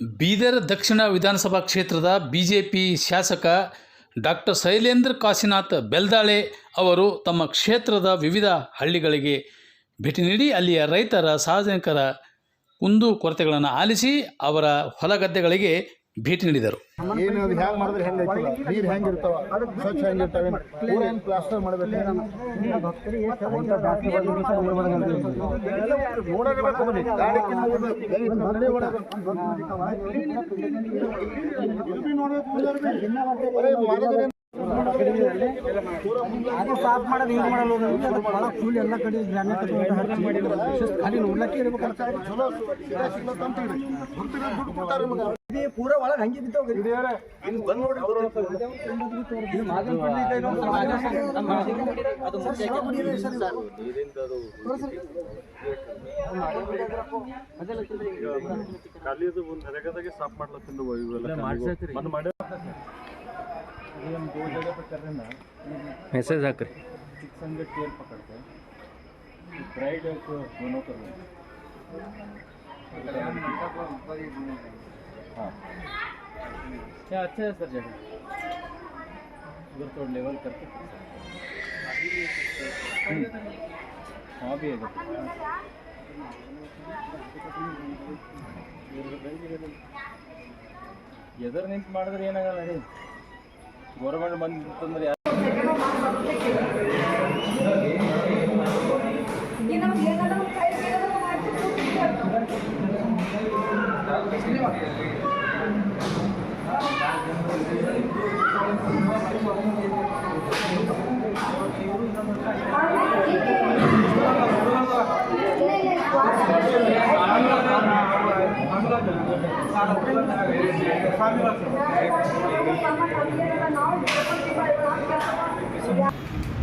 ಬೀದರ್ ದಕ್ಷಿಣ ವಿಧಾನಸಭಾ ಕ್ಷೇತ್ರದ ಬಿಜೆಪಿ ಶಾಸಕ ಡಾಕ್ಟರ್ ಶೈಲೇಂದ್ರ ಕಾಶಿನಾಥ್ ಬೆಲ್ದಾಳೆ ಅವರು ತಮ್ಮ ಕ್ಷೇತ್ರದ ವಿವಿಧ ಹಳ್ಳಿಗಳಿಗೆ ಭೇಟಿ ನೀಡಿ ಅಲ್ಲಿಯ ರೈತರ ಸಾರ್ವಜನಿಕರ ಕುಂದು ಕೊರತೆಗಳನ್ನು ಆಲಿಸಿ ಅವರ ಹೊಲಗದ್ದೆಗಳಿಗೆ ಭೇಟಿ ನೀಡಿದರು. ಏನು ಅದು ಹ್ಯಾಂಗ್ ಮಾಡಿದ್ರೆ ಹೆಂಗ್ ನೀರ್ ಹೆಂಗ್ ಇರ್ತಾವ? ಸ್ವಚ್ಛ ಹೆಂಗ್ ಇರ್ತಾವೆ ಏನ್? ಪ್ಲಾಸ್ಟರ್ ಮಾಡ್ಬೇಕು ಅದು ಸಾಫ್ ಮಾಡೋದು ಮಾಡಲ್ಲ ಭಾಳ ಫುಲ್ ಎಲ್ಲ ಕಡೆ ಗ್ರಾನೈಟ್ ನೋಡ್ಲಕ್ಕೆ ಚಲೋ ಸೀದಾ ಸಿಗ್ಲತ್ತ ಅಂತ ಹೇಳಿ. ದುಡ್ಡು ದುಡ್ಡು ಕೊಡ್ತಾರೆ ನಿಮ್ಗೆ. ಇದು ಪೂರ ಒಳಗೆ ಹಂಗೆ ಬಿದ್ದಾವ ಹಿರಿಯರೇ, ಇನ್ನು ಬಂದ್ ನೋಡಿ ಇದು ಮಾದನ್ ಪಳ್ಳಿ ಇದೆ ಇನ್ನೊಂದು ಖಾಲಿದು ಒಂದು ನರೇಗಾದಾಗೆ ಸಾಫ್ ಮಾಡ್ಲತ್ತಿಂದು ಇವೆಲ್ಲ ಮನ್ ಮಾಡಿ ಮೆಸೇಜ್ ಹಾಕ್ರಿ संगत तेल पकड़ते ब्राइड को दोनों कर हाँ क्या अच्छा है सर जगह उधर थोड़ा लेवल करके हम्म। हाँ भी है ಎದುರು ನಿಂತು ಮಾಡಿದ್ರೆ ಏನಾಗಲ್ಲ ಹೇಳಿ ಗೌರ್ಮೆಂಟ್ ಬಂದಿತ್ತಂದ್ರೆ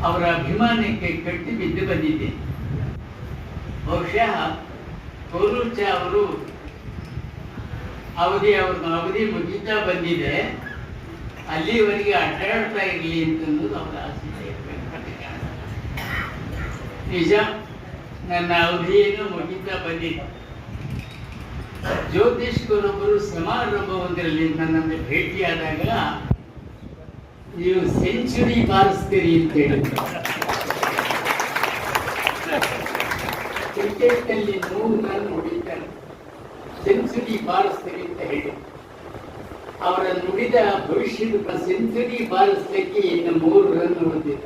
ಅವರ ಅಭಿಮಾನಕ್ಕೆ ಕಟ್ಟಿ ಬಿದ್ದು. ಬಂದಿದೆ ಬಹುಶಃ ಕೋಲೂರ್ಚ ಅವರು ಅವಧಿ ಅವ್ರ ಅವಧಿ ಮುಗಿತಾ ಬಂದಿದೆ, ಅಲ್ಲಿವರೆಗೆ ಅಡ್ಡಾಡ್ತಾ ಇರಲಿ ಅಂತಂದು ಅವರ ಆಸೆ ನಿಜ, ನನ್ನ ಅವಧಿಯನ್ನು ಮುಗಿತಾ ಬಂದಿದೆ. ಜ್ಯೋತಿಷ್ಕರೊಬ್ಬರು ಸಮಾರಂಭವೊಂದರಲ್ಲಿ ನನ್ನನ್ನು ಭೇಟಿಯಾದಾಗ ನೀವು ಸೆಂಚುರಿ ಬಾರಿಸ್ತೀರಿ ಅಂತ ಹೇಳಿದ್ರು. ಕ್ರಿಕೆಟ್ ಅಲ್ಲಿ ನೂರು ರನ್ ಹೊಡಿತಾರೆ. ಸೆಂಚುರಿ ಬಾರಿಸ್ತೀರಿ ಅಂತ ಹೇಳಿ. ಅವರ ನುಡಿದ ಭವಿಷ್ಯದ ಸೆಂಚುರಿ ಬಾರಿಸ್ಲಿಕ್ಕೆ ಇನ್ನು ಮೂರು ರನ್ ಹೊಂದಿದ್ದ.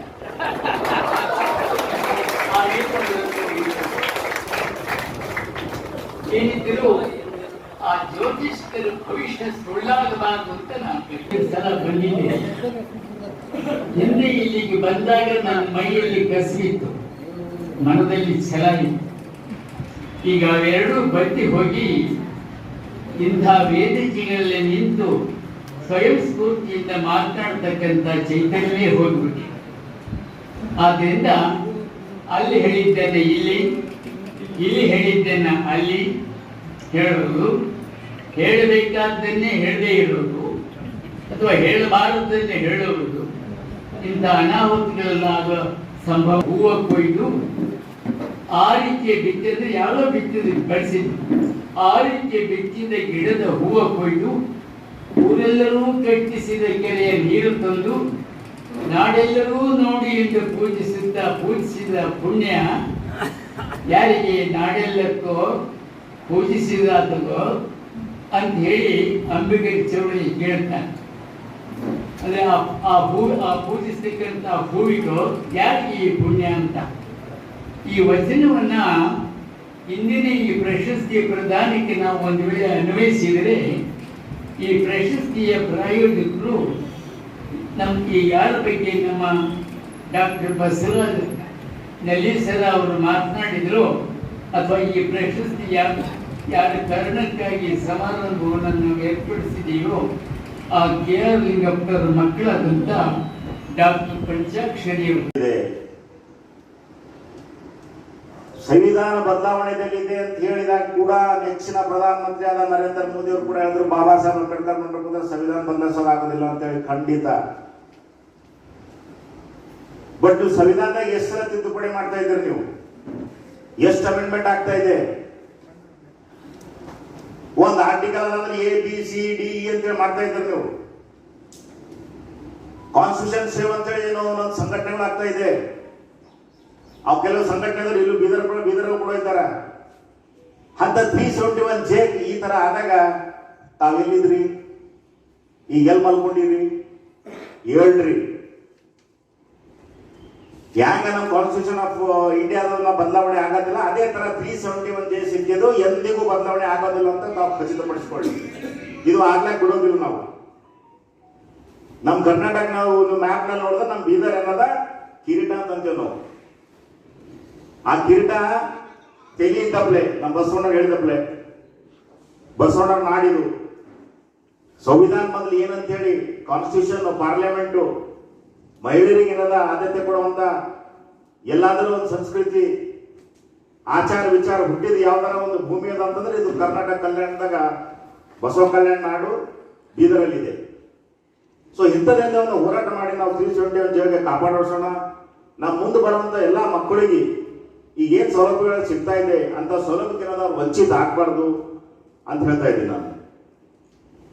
ಏನಿದ್ರು ಆ ಜ್ಯೋತಿಷ್ಕರ ಭವಿಷ್ಯ ಸುಳ್ಳಾಗಬಾರದು ಅಂತ ನಾನು ಸಲ ಬಂದಿದ್ದೆ ಹಿಂದೆ ಇಲ್ಲಿಗೆ ಬಂದಾಗ ನನ್ನ ಮೈಯಲ್ಲಿ ಕಸಿತ್ತು ಮನದಲ್ಲಿ ಛಲ ಇತ್ತು. ಈಗ ಅವೆರಡೂ ಬತ್ತಿ ಹೋಗಿ ಇಂಥ ವೇದಿಕೆಗಳಲ್ಲಿ ನಿಂತು ಸ್ವಯಂ ಸ್ಫೂರ್ತಿಯಿಂದ ಮಾತನಾಡ್ತಕ್ಕಂಥ ಚೈತನ್ಯವೇ ಹೋಗ್ಬಿಟ್ಟಿದೆ. ಆದ್ರಿಂದ ಅಲ್ಲಿ ಹೇಳಿದ್ದೇನೆ ಇಲ್ಲಿ ಇಲ್ಲಿ ಹೇಳಿದ್ದೇನೆ ಅಲ್ಲಿ ಹೇಳುವುದು ಹೇಳಬೇಕಾದ್ದನ್ನೇ ಹೇಳದೇ ಇರುವುದು, ಅಥವಾ ಹೇಳಬಾರದನ್ನೇ ಹೇಳುವುದು, ಇಂಥ ಅನಾಹುತಗಳನ್ನಾಗುವ ಸಂಭವ ಹೂವು ಕೊಯ್ದು ಆ ರೀತಿಯ ಬಿತ್ತಿದ್ರೆ ಯಾವ ಬಿತ್ತಿದ್ರು ಬೆಳೆಸಿದ್ದು ಆ ರೀತಿ ಬಿತ್ತಿದ ಗಿಡದ ಹೂವ ಕೊಯ್ದು ಊರೆಲ್ಲರೂ ಕಟ್ಟಿಸಿದ ಕೆರೆಯ ನೀರು ತಂದು ನಾಡೆಲ್ಲರೂ ನೋಡಿ ಎಂದು ಪೂಜಿಸುತ್ತ ಪೂಜಿಸಿದ ಪುಣ್ಯ ಯಾರಿಗೆ ನಾಡೆಲ್ಲಕ್ಕೋ ಪೂಜಿಸಿದಾತಗೋ ಅಂತ ಹೇಳಿ ಅಂಬಿಗರಿ ಚೌಳಿ ಕೇಳ್ತಾನೆ ಅಂದ್ರೆ ಆ- ಹೂ ಆ ಪೂಜಿಸ್ತಕ್ಕಂಥ ಹೂವಿಗೂ ಯಾರಿಗೆ ಈ ಪುಣ್ಯ ಅಂತ? ಈ ವಚನವನ್ನ ಇಂದಿನ ಈ ಪ್ರಶಸ್ತಿಯ ಪ್ರದಾನಕ್ಕೆ ನಾವು ಒಂದು ವೇಳೆ ಅನ್ವಯಿಸಿದರೆ, ಈ ಪ್ರಶಸ್ತಿಯ ಪ್ರಾಯೋಜಕರು ನಮಗೆ ಯಾರ ಬಗ್ಗೆ ನಮ್ಮ ಡಾಕ್ಟರ್ ಬಸವರಾಜ್ ನಲೀಸರ ಅವರು ಮಾತನಾಡಿದ್ರು, ಅಥವಾ ಈ ಪ್ರಶಸ್ತಿ ಯಾರು ಯಾರ ಕಾರಣಕ್ಕಾಗಿ ಸಮಾರಂಭವನ್ನು ಏರ್ಪಡಿಸಿದೆಯೋ, ಆ ಕೆ ಆರ್ ಲಿಂಗಪ್ಪರ ಮಕ್ಕಳಾದಂಥ ಡಾಕ್ಟರ್ ಪಂಚಾಕ್ಷರಿ ಅವರು ಇದೆ. ಸಂವಿಧಾನ ಬದಲಾವಣೆಯಲ್ಲಿದೆ ಅಂತ ಹೇಳಿದಾಗ ಕೂಡ ನೆಚ್ಚಿನ ಪ್ರಧಾನಮಂತ್ರಿ ಆದ ನರೇಂದ್ರ ಮೋದಿ ಅವರು ಕೂಡ ಹೇಳಿದ್ರು, ಬಾಬಾ ಸಾಹೇಬ್ ಅಂಬೇಡ್ಕರ್ ನೋಡ್ಬೇಕಂದ್ರೆ ಸಂವಿಧಾನ ಬದಲಿಸೋದಾಗೋದಿಲ್ಲ ಅಂತ ಹೇಳಿ ಖಂಡಿತ. ಬಟ್ ನೀವು ಸಂವಿಧಾನದಾಗ ಎಷ್ಟು ಸಲ ತಿದ್ದುಪಡಿ ಮಾಡ್ತಾ ಇದ್ದೀರಿ ನೀವು? ಎಷ್ಟು ಅಮೆಂಡ್ಮೆಂಟ್ ಆಗ್ತಾ ಇದೆ? ಒಂದು ಆರ್ಟಿಕಲ್ ಅಂದ್ರೆ A B C D E ಅಂತೇಳಿ ಮಾಡ್ತಾ ಇದ್ದಾರೆ ನೀವು? ಕಾನ್ಸ್ಟಿಟ್ಯೂಷನ್ ಸೇವ್ ಅಂತೇಳಿ ಏನೋ ಒಂದೊಂದು ಸಂಘಟನೆಗಳು ಆಗ್ತಾ ಇದೆ. ಅವು ಕೆಲವು ಸಂಘಟನೆಗಳು ಇಲ್ಲೂ ಬೀದರ್ ಕೂಡ ಬೀದರ್ ಕೂಡ ಇದ್ದಾರೆ. ಅಂತ ತ್ರೀ ಸೆವೆಂಟಿ ಒನ್ ಜೆ ಈ ತರ ಆದಾಗ ತಾವೆಲ್ಲಿದ್ರಿ? ಈಗ ಎಲ್ಲಿ ಮಲ್ಕೊಂಡಿರಿ ಹೇಳ್ರಿ. ಯಾಕೆ ನಮ್ಮ ಕಾನ್ಸ್ಟಿಟ್ಯೂಷನ್ ಆಫ್ ಇಂಡಿಯಾದ ಬದಲಾವಣೆ ಆಗೋದಿಲ್ಲ ಅದೇ ತರ ತ್ರೀ ಸೆವೆಂಟಿ ಒನ್ ಜೆ ಸಿಕ್ಕಿದ್ದು ಎಂದಿಗೂ ಬದಲಾವಣೆ ಆಗೋದಿಲ್ಲ ಅಂತ ನಾವು ಖಚಿತಪಡಿಸ್ಕೊಳ್ಳಿ. ಇದು ಆಗ್ಲಾಕ್ ಬಿಡೋದಿಲ್ಲ ನಾವು. ನಮ್ಮ ಕರ್ನಾಟಕ ನಾವು ಮ್ಯಾಪ್ ನೋಡಿದ್ರೆ ನಮ್ಮ ಬೀದರ್ ಅನ್ನೋದ ಕಿರೀಟ ಅಂತ ಅಂತೀವಿ ನಾವು. ಆ ಕಿರೀಟ ತೆಲಿ ಇದ್ದಪ್ಲೆ ನಮ್ಮ ಬಸವಣ್ಣ ಹೇಳಿದಪ್ಲೆ ಬಸವಣ್ಣ ನಾಡಿದು ಸಂವಿಧಾನ ಮೊದಲು ಏನಂತ ಹೇಳಿ ಕಾನ್ಸ್ಟಿಟ್ಯೂಷನ್ ಪಾರ್ಲಿಮೆಂಟ್ ಮಹಿಳೆಯರಿಗೆ ಏನದ ಆದ್ಯತೆ ಕೊಡುವಂತ ಎಲ್ಲಾದರೂ ಒಂದು ಸಂಸ್ಕೃತಿ, ಆಚಾರ ವಿಚಾರ ಹುಟ್ಟಿದ ಯಾವ್ದಾರ ಒಂದು ಭೂಮಿ ಅದ ಅಂತಂದ್ರೆ ಇದು ಕರ್ನಾಟಕ ಕಲ್ಯಾಣದಾಗ ಬಸವ ಕಲ್ಯಾಣ ನಾಡು ಬೀದರಲ್ಲಿದೆ. ಸೊ ಇಂಥದ್ದೆಲ್ಲ ಒಂದು ಹೋರಾಟ ಮಾಡಿ ನಾವು ತಿಳಿಸಿಕೊಂಡೇ ಒಂದು ಕಾಪಾಡೋಣ ನಾವು ಮುಂದೆ ಬರುವಂತ ಎಲ್ಲ ಮಕ್ಕಳಿಗೆ ಈಗ ಏನ್ ಸೌಲಭ್ಯಗಳು ಸಿಗ್ತಾ ಇದೆ ಅಂತ ಸೌಲಭ್ಯಕ್ಕೆ ಏನಾದ್ರು ವಂಚಿತ ಆಗ್ಬಾರ್ದು ಅಂತ ಹೇಳ್ತಾ ಇದ್ದೀನಿ ನಾನು.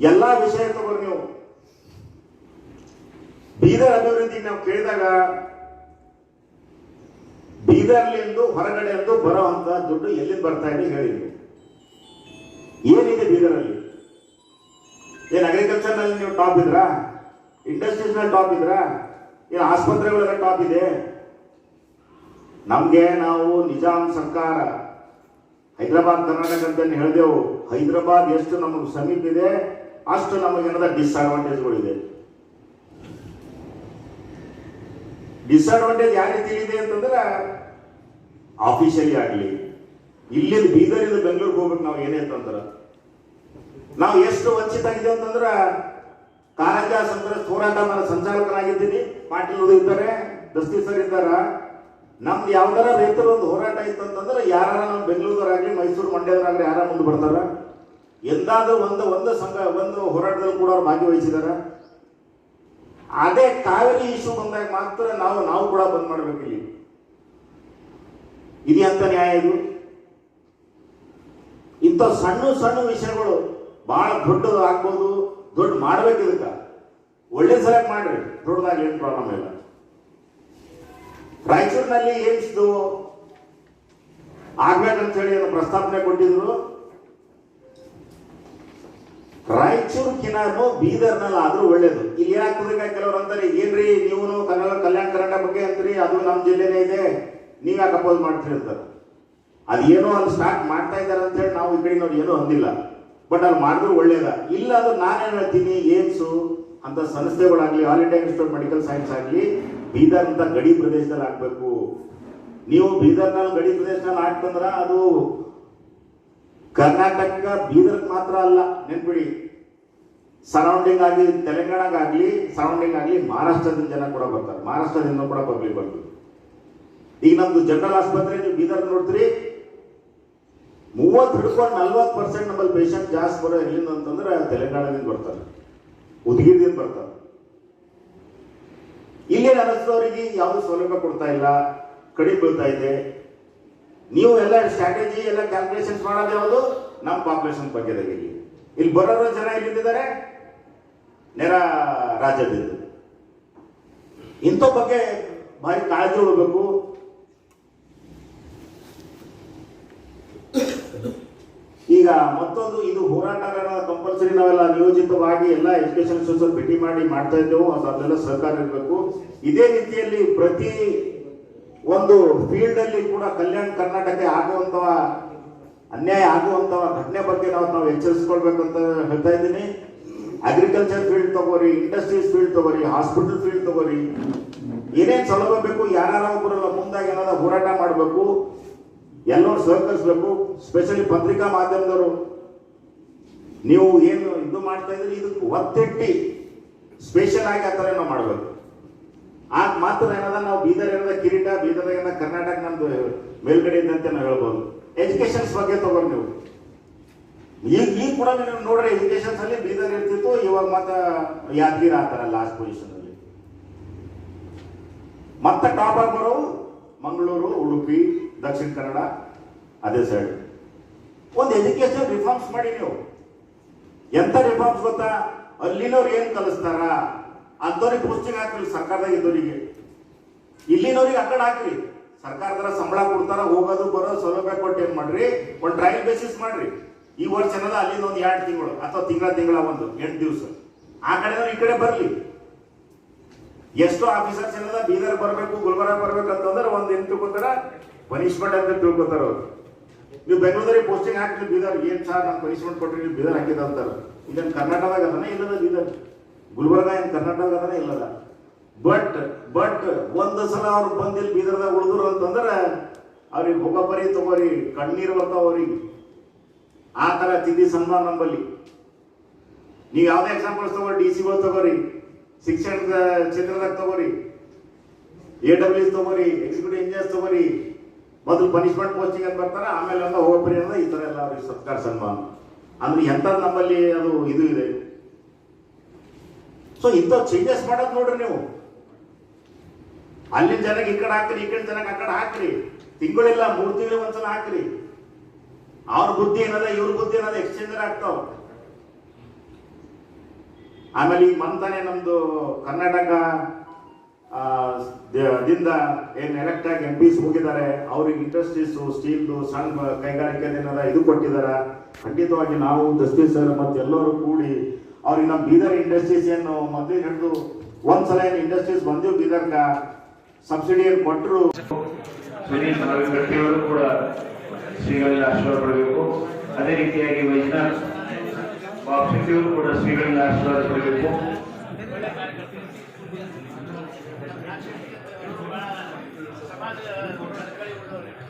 ಎಲ್ಲಾ ವಿಷಯ ತಗೊಂಡು ನೀವು ಬೀದರ್ ಅಭಿವೃದ್ಧಿ ನಾವು ಕೇಳಿದಾಗ ಬೀದರ್ಲಿಂದು ಹೊರಗಡೆ ಎಂದು ಬರುವಂತ ದುಡ್ಡು ಎಲ್ಲಿಂದ ಬರ್ತಾ ಇದೆ ಹೇಳಿ. ಏನಿದೆ ಬೀದರಲ್ಲಿ? ಏನ್ ಅಗ್ರಿಕಲ್ಚರ್ನಲ್ಲಿ ನೀವು ಟಾಪ್ ಇದ್ರಾ? ಇಂಡಸ್ಟ್ರೀಸ್ನಲ್ಲಿ ಟಾಪ್ ಇದ್ರಾ? ಏನ್ ಆಸ್ಪತ್ರೆಗಳೆಲ್ಲ ಟಾಪ್ ಇದೆ? ನಮ್ಗೆ ನಾವು ನಿಜಾಂ ಸರ್ಕಾರ, ಹೈದರಾಬಾದ್ ಕರ್ನಾಟಕ ಅಂತ ಹೇಳಿದೆವು, ಹೈದರಾಬಾದ್ ಎಷ್ಟು ನಮಗೆ ಸಮೀಪ ಇದೆ, ಅಷ್ಟು ನಮಗೇನದ ಡಿಸ್ಅಡ್ವಾಂಟೇಜ್ಗಳಿದೆ ಡಿಸ್ಅಡ್ವಾಂಟೇಜ್ ಯಾವ ರೀತಿ ಇದೆ ಅಂತಂದ್ರೆ ಆಫೀಷಿಯಲಿ ಆಗಲಿ. ಇಲ್ಲಿಂದ ಬೀದರಿಂದ ಬೆಂಗಳೂರಿಗೆ ಹೋಗ್ಬೇಕು ನಾವು ಏನೇ ಅಂತಂದ್ರೆ ನಾವು ಎಷ್ಟು ವಂಚಿತ ಆಗಿದೆ ಅಂತಂದ್ರೆ, ಕಾರಂಜ ಸಂತ್ರಸ್ತ ಹೋರಾಟ ನಾನು ಸಂಚಾಲಕನಾಗಿದ್ದೀನಿ ಪಾಟೀಲ್ ಇದ್ದಾರೆ ದಸ್ತಿ ಸರ್ ಇದ್ದಾರ ನಮ್ದು ಯಾವ್ದಾರ ರೈತರ ಒಂದು ಹೋರಾಟ ಇತ್ತು ಅಂತಂದ್ರೆ ಯಾರ ನಮ್ಮ ಬೆಂಗಳೂರಾಗ್ಲಿ ಮೈಸೂರು ಮಂಡ್ಯದಾಗ್ಲಿ ಯಾರ ಮುಂದೆ ಬರ್ತಾರ? ಎಂದಾದ್ರೂ ಒಂದು ಒಂದು ಸಂಘ, ಒಂದು ಹೋರಾಟದಲ್ಲಿ ಕೂಡ ಅವ್ರು ಭಾಗವಹಿಸಿದಾರ. ಅದೇ ಕಾವೇರಿ ಇಶ್ಯೂ ಬಂದಾಗ ಮಾತ್ರ ನಾವು ನಾವು ಕೂಡ ಬಂದ್ ಮಾಡ್ಬೇಕು ಇಲ್ಲಿ. ಇದು ಅಂತ ನ್ಯಾಯ ಇದು. ಇಂಥ ಸಣ್ಣ ಸಣ್ಣ ವಿಷಯಗಳು ಬಹಳ ದೊಡ್ಡದು ಆಗ್ಬೋದು ದೊಡ್ಡ ಮಾಡ್ಬೇಕು ಇದಕ್ಕ. ಒಳ್ಳೆ ಸಲಕ್ ಮಾಡ್ರಿ ದೊಡ್ಡದಾಗ ಏನ್ ಪ್ರಾಬ್ಲಮ್ ಇಲ್ಲ. ರಾಯಚೂರಿನಲ್ಲಿ ಏನಿಸಿದು ಆಗ್ಬೇಕಂತ ಹೇಳಿ ಏನು ಪ್ರಸ್ತಾವನೆ ಕೊಟ್ಟಿದ್ರು. ರಾಯಚೂರು ಕಿನಾನು ಬೀದರ್ನಲ್ಲಿ ಆದ್ರೂ ಒಳ್ಳೇದು. ಇಲ್ಲಿ ಏನಾಗ್ತದೆ ಕೆಲವ್ರು ಅಂತಾರೆ, ಏನ್ರಿ ನೀವು ಕನ್ನಡ, ಕಲ್ಯಾಣ ಕರ್ನಾಟಕ ಬಗ್ಗೆ ಅಂತೀರಿ, ಅದು ನಮ್ಮ ಜಿಲ್ಲೆನೇ ಇದೆ, ನೀವು ಯಾಕೆ ಅಪೋಸ್ ಮಾಡ್ತೀರಿ ಅಂತಾರೆ ಅದೇನೋ ಅಲ್ಲಿ ಸ್ಟಾರ್ಟ್ ಮಾಡ್ತಾ ಇದ್ದಾರೆ ಅಂತ ಹೇಳಿ ನಾವು ಈ ಕಡೆ ನೋಡಿ ಏನೂ ಅಂದಿಲ್ಲ. ಬಟ್ ಅಲ್ಲಿ ಮಾಡಿದ್ರು ಒಳ್ಳೇದ. ಇಲ್ಲ ಅದು ನಾನೇನು ಹೇಳ್ತೀನಿ, ಏಮ್ಸು ಅಂತ ಸಂಸ್ಥೆಗಳಾಗ್ಲಿ all India institute medical science ಆಗ್ಲಿ ಬೀದರ್ ಅಂತ ಗಡಿ ಪ್ರದೇಶದಲ್ಲಿ ಹಾಕ್ಬೇಕು. ನೀವು ಬೀದರ್ನಲ್ಲಿ ಗಡಿ ಪ್ರದೇಶದಲ್ಲಿ ಹಾಕ್ತಂದ್ರ ಅದು ಕರ್ನಾಟಕ ಬೀದರ್ ಮಾತ್ರ ಅಲ್ಲ ನೆನ್ಬಿಡಿ ಸರೌಂಡಿಂಗ್ ಆಗಲಿ ತೆಲಂಗಾಣಗಾಗ್ಲಿ ಸರೌಂಡಿಂಗ್ ಆಗಲಿ ಮಹಾರಾಷ್ಟ್ರದಿಂದ ಜನ ಕೂಡ ಬರ್ತಾರೆ. ಮಹಾರಾಷ್ಟ್ರದಿಂದ ಕೂಡ ಪಬ್ಲಿಕ್ ಬರ್ತದೆ. ಈಗ ನಮ್ದು ಜನರಲ್ ಆಸ್ಪತ್ರೆ, ನೀವು ಬೀದರ್ ನೋಡ್ತೀರಿ, ಮೂವತ್ತು ಹಿಡ್ಕೊಂಡು ನಲ್ವತ್ತು ಪರ್ಸೆಂಟ್ ನಮ್ಮಲ್ಲಿ ಪೇಷಂಟ್ ಜಾಸ್ತಿ ಬರೋ ಎಲ್ಲಿಂದ ಅಂತಂದ್ರೆ ತೆಲಂಗಾಣದಿಂದ ಬರ್ತಾರೆ. ಉದ್ಗಿರ್ದಿಂದ ಬರ್ತಾರೆ. ಇಲ್ಲಿ ಅನಿಸಿದವರಿಗೆ ಯಾವ ಸೌಲಭ್ಯ ಕೊಡ್ತಾ ಇಲ್ಲ, ಕಡಿಮೆ ಬೀಳ್ತಾ ಇದೆ. ನೀವು ಎಲ್ಲ ಸ್ಟ್ರಾಟಜಿ ಎಲ್ಲ ಕ್ಯಾಲ್ಕುಲೇಷನ್ಸ್ ಮಾಡೋದು ಯಾವುದು ನಮ್ಮ ಪಾಪ್ಯುಲೇಷನ್ ಬಗ್ಗೆ ಇಲ್ಲಿ ಇಲ್ಲಿ ಬರೋರು ಜನ ಎಲ್ಲಿದ್ದಾರೆ ನೇರ ರಾಜ್ಯದಿಂದ. ಇಂಥ ಬಗ್ಗೆ ಭಾರಿ ಕಾಳಜಿ ಉಳ್ಬೇಕು ಈಗ ಮತ್ತೊಂದು ಇದು ಹೋರಾಟಗಾರ ಕಂಪಲ್ಸರಿ ನಾವೆಲ್ಲ ನಿಯೋಜಿತವಾಗಿ ಎಲ್ಲ ಎಜುಕೇಶನ್ ಸೋಸಲ್ ಭೇಟಿ ಮಾಡಿ ಮಾಡ್ತಾ ಇದ್ದೆವು. ಅದು ಅದೆಲ್ಲ ಸಹಕಾರ ಇರಬೇಕು. ಇದೇ ರೀತಿಯಲ್ಲಿ ಪ್ರತಿ ಒಂದು ಫೀಲ್ಡ್ ಅಲ್ಲಿ ಕೂಡ ಕಲ್ಯಾಣ ಕರ್ನಾಟಕ ಆಗುವಂತಹ ಅನ್ಯಾಯ, ಆಗುವಂತಹ ಘಟನೆ ಬಗ್ಗೆ ನಾವು ನಾವು ಎಚ್ಚರಿಸ್ಕೊಳ್ಬೇಕಂತ ಹೇಳ್ತಾ ಇದ್ದೀನಿ. ಅಗ್ರಿಕಲ್ಚರ್ ಫೀಲ್ಡ್ ತಗೋರಿ ಇಂಡಸ್ಟ್ರೀಸ್ ಫೀಲ್ಡ್ ತಗೋರಿ ಹಾಸ್ಪಿಟಲ್ ಫೀಲ್ಡ್ ತಗೋರಿ, ಏನೇನು ಸೌಲಭ್ಯ ಬೇಕು ಯಾರು ಒಬ್ಬರಲ್ಲ ಮುಂದಾಗಿ ಏನಾದ್ರು ಹೋರಾಟ ಮಾಡಬೇಕು ಎಲ್ಲರೂ ಸಹಕರಿಸಬೇಕು ಸ್ಪೆಷಲಿ ಪತ್ರಿಕಾ ಮಾಧ್ಯಮದವರು. ನೀವು ಏನು ಇದು ಮಾಡ್ತಾ ಇದ್ರೆ ಇದಕ್ಕೆ ಒತ್ತಿಟ್ಟಿ ಸ್ಪೆಷಲ್ ಆಗಿ ಆ ಥರ ಏನೋ ಮಾಡಬೇಕು. ಆಗ ಮಾತ್ರ ಏನದ, ನಾವು ಬೀದರ್ ಏನದ, ಕಿರೀಟ, ಬೀದರ್ ಏನದ, ಕರ್ನಾಟಕ ನಮ್ದು ಮೇಲ್ಗಡೆ ಅಂತ ನಾವು ಹೇಳ್ಬೋದು. ಎಜುಕೇಶನ್ಸ್ ಬಗ್ಗೆ ತಗೋರಿ ನೀವು. ಈಗ ಈಗ ಕೂಡ ನೀವು ನೋಡ್ರಿ ಎಜುಕೇಶನ್ಸ್ ಅಲ್ಲಿ ಬೀದರ್ ಇರ್ತಿತ್ತು, ಇವಾಗ ಮತ್ತೆ ಯಾದಗಿರಿ ಆತರ ಲಾಸ್ಟ್ ಪೊಸಿಷನ್ ಅಲ್ಲಿ. ಮತ್ತೆ ಟಾಪ್ ಆಗಿ ಬರೋವು ಮಂಗಳೂರು, ಉಡುಪಿ ದಕ್ಷಿಣ ಕನ್ನಡ, ಅದೇ ಸೈಡ್ ಒಂದು ಎಜುಕೇಶನ್ ರಿಫಾರ್ಮ್ಸ್ ಮಾಡಿ ನೀವು. ಎಂತ ರಿಫಾರ್ಮ್ಸ್ ಗೊತ್ತಾ? ಅಲ್ಲಿನವ್ರು ಏನ್ ಕಲಿಸ್ತಾರ? ಅಂಥವ್ರಿಗೆ ಪೋಸ್ಟಿಂಗ್ ಹಾಕ್ರಿ, ಸರ್ಕಾರದಾಗ ಇದ್ದವರಿಗೆ. ಇಲ್ಲಿನವ್ರಿಗೆ ಆ ಕಡೆ ಹಾಕ್ರಿ. ಸರ್ಕಾರದರ ಸಂಬಳ ಕೊಡ್ತಾರ, ಹೋಗೋದು ಬರೋ ಸೌಲಭ್ಯ ಕೊಟ್ಟು ಏನ್ ಮಾಡ್ರಿ? ಒಂದು ಟ್ರಯಲ್ ಬೇಸಿಸ್ ಮಾಡ್ರಿ. ಈ ವರ್ಷ ಏನದ? ಅಲ್ಲಿಂದ ಒಂದು ಎರಡು ತಿಂಗಳು ಅಥವಾ ತಿಂಗಳ ತಿಂಗಳ ಒಂದು, ಎಂಟು ದಿವಸ. ಆ ಕಡೆದವ್ರು ಈ ಕಡೆ ಬರಲಿ. ಎಷ್ಟು ಆಫೀಸರ್ಸ್ ಏನದ? ಬೀದರ್ ಬರಬೇಕು, ಗುಲ್ಬರ್ಗ ಬರ್ಬೇಕು ಅಂತಂದ್ರೆ ಒಂದು ಎಂಟು ಪನಿಷ್ಮೆಂಟ್ ಅಂತ ತಿಳ್ಕೊತಾರ ಅವ್ರು. ನೀವು ಬೆಂಗಳೂರಿಗೆ ಪೋಸ್ಟಿಂಗ್ ಹಾಕಿ ಬೀದರ್ ಏನ್ ಸರ್ ನಾನು ಪನಿಷ್ಮೆಂಟ್ ಕೊಟ್ಟರೆ ನೀವು ಬೀದರ್ ಹಾಕಿದ ಅಂತಾರೆ. ಇದನ್ನು ಕರ್ನಾಟಕದಾಗ ಅದನ್ನ ಇಲ್ಲದ ಬೀದರ್. ಗುಲ್ಬರ್ಗ ಏನ್ ಕರ್ನಾಟಕದಾಗ ಅದನ್ನ ಇಲ್ಲದ. ಬಟ್ ಬಟ್ ಒಂದು ಸಲ ಅವ್ರು ಬಂದಿಲ್ಲಿ ಬೀದರ್ದಾಗ ಉಳಿದ್ರು ಅಂತಂದ್ರೆ ಅವ್ರಿಗೆ ಹೊಗಪರಿ ತಗೋರಿ, ಕಣ್ಣೀರು ಬರ್ತಾವ ಅವ್ರಿಗೆ. ಆ ತರ ತಿದ್ದಿ ಸನ್ಮಾನ ನಂಬಲ್ಲಿ. ನೀವು ಯಾವ್ದೇ ಎಕ್ಸಾಂಪಲ್ಸ್ ತಗೋರಿ ಡಿ ಸಿ ತಗೋರಿ, ಶಿಕ್ಷಣದ ಕ್ಷೇತ್ರದಾಗ ತಗೋರಿ ಎ ಡಬ್ಲ್ಯೂ ತಗೋರಿ ಎಕ್ಸಿಕ್ಯೂಟಿವ್ ಇಂಜಿನಿಯರ್ಸ್ ತಗೋರಿ ಮೊದಲು ಪನಿಷ್ಮೆಂಟ್ ಪೋಸ್ಟಿಂಗ್ ಅಂತ ಬರ್ತಾರೆ, ಆಮೇಲೆ ಎಲ್ಲ ಹೋಗ್ಬರಿ ಅಂದ್ರೆ ಈ ತರ ಎಲ್ಲ ಅವ್ರಿಗೆ ಸತ್ಕಾರ ಸನ್ಮಾನ. ಅಂದ್ರೆ ಎಂಥದ್ದು ನಮ್ಮಲ್ಲಿ ಅದು ಇದು ಇದೆ. ಸೊ ಇಂಥ ಚೇಂಜಸ್ ಮಾಡೋದು ನೋಡ್ರಿ ನೀವು. ಅಲ್ಲಿನ ಜನಕ್ಕೆ ಈ ಕಡೆ ಹಾಕ್ರಿ, ಈ ಕಡೆ ಜನಕ್ಕೆ ಆ ಕಡೆ ಹಾಕ್ರಿ. ತಿಂಗಳಿಲ್ಲ, ಮೂರು ತಿಂಗಳ ಒಂದ್ಸಲ ಹಾಕ್ರಿ. ಅವ್ರ ಬುದ್ಧಿ ಏನದ, ಇವ್ರ ಬುದ್ಧಿ ಏನದ ಎಕ್ಸ್ಚೇಂಜರ್ ಆಗ್ತಾವ. ಆಮೇಲೆ ಈಗ ಮಂತಾನೆ ನಮ್ದು ಕರ್ನಾಟಕ ದಿಂದ ಏನ್ ಎಲೆಕ್ಟ್ ಆಗಿ ಎಂ ಪಿಸ್ ಹೋಗಿದ್ದಾರೆ, ಅವ್ರಿಗೆ ಇಂಡಸ್ಟ್ರೀಸ್ ಸ್ಟೀಲ್ದು ಸಣ್ಣ ಕೈಗಾರಿಕೆ ಕೈಗಾರಿಕೆದೇನದ ಇದು ಕೊಟ್ಟಿದಾರ ಖಂಡಿತವಾಗಿ ನಾವು ದಸ್ತಿ ಸರ್ ಮತ್ತೆ ಎಲ್ಲರೂ ಕೂಡಿ ಅವ್ರಿಗೆ ನಮ್ಮ ಬೀದರ್ ಇಂಡಸ್ಟ್ರೀಸ್ ಏನು ಮೊದಲಿಗೆ ಹಿಡಿದು ಒಂದ್ಸಲ ಏನು ಇಂಡಸ್ಟ್ರೀಸ್ ಬಂದಿವ್ ಬೀದರ್ಗ ಸಬ್ಸಿಡಿ ಏನು ಕೊಟ್ಟರು ಸುನೀಲ್ ಕೂಡ ಶ್ರೀಗಳಿಂದ ಆಶೀರ್ವಾದ ಪಡಬೇಕು. ಅದೇ ರೀತಿಯಾಗಿ ವೈಜ್ಞಾನಿಕ ಕೂಡ ಶ್ರೀಗಳಿಂದ ಆಶೀರ್ವಾದ ಪಡಬೇಕು.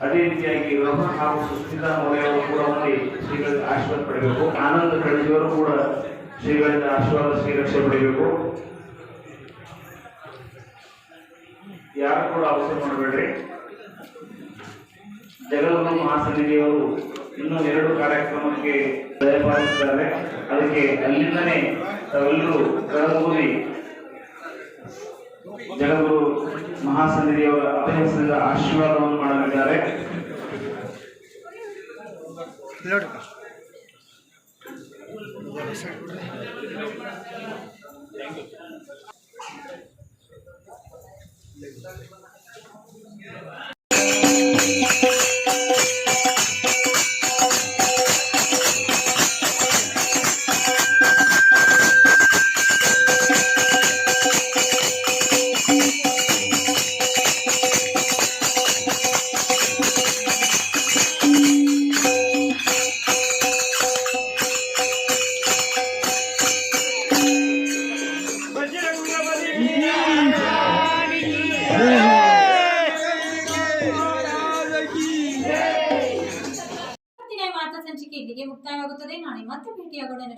ಅದೇ ರೀತಿಯಾಗಿ ರೋಹನ್ ಹಾಗೂ ಸುಸ್ಮಿತಾ ಮೌರ್ಯವರು ಕೂಡ ಮಾಡಿ ಶ್ರೀಗಳಿಂದ ಆಶೀರ್ವಾದ ಪಡೆಯಬೇಕು. ಆನಂದ ಕಣಜಿಯವರು ಕೂಡ ಶ್ರೀಗಳಿಂದ ಆಶೀರ್ವಾದ ಶ್ರೀರಕ್ಷೆ ಪಡೆಯಬೇಕು. ಯಾರು ಕೂಡ ಅವಸರ ಮಾಡಬೇಡ್ರಿ. ಜಗದ್ಗುರು ಮಹಾಸನ್ನಿಧಿಯವರು ಇನ್ನೂ ಎರಡು ಕಾರ್ಯಕ್ರಮಕ್ಕೆ ದಯಪಾಲಿಸಿದ್ದಾರೆ. ಅದಕ್ಕೆ ಅಲ್ಲಿಂದನೇ ತಾವೆಲ್ಲರೂ ಕಳೆದುಕೂಡಿ ಜಗದ್ಗುರು ಮಹಾಸನ್ನಿಧಿಯವರ ಅಭಯಸದ ಆಶೀರ್ವಾದವನ್ನು ಮಾಡಲಿದ್ದಾರೆ.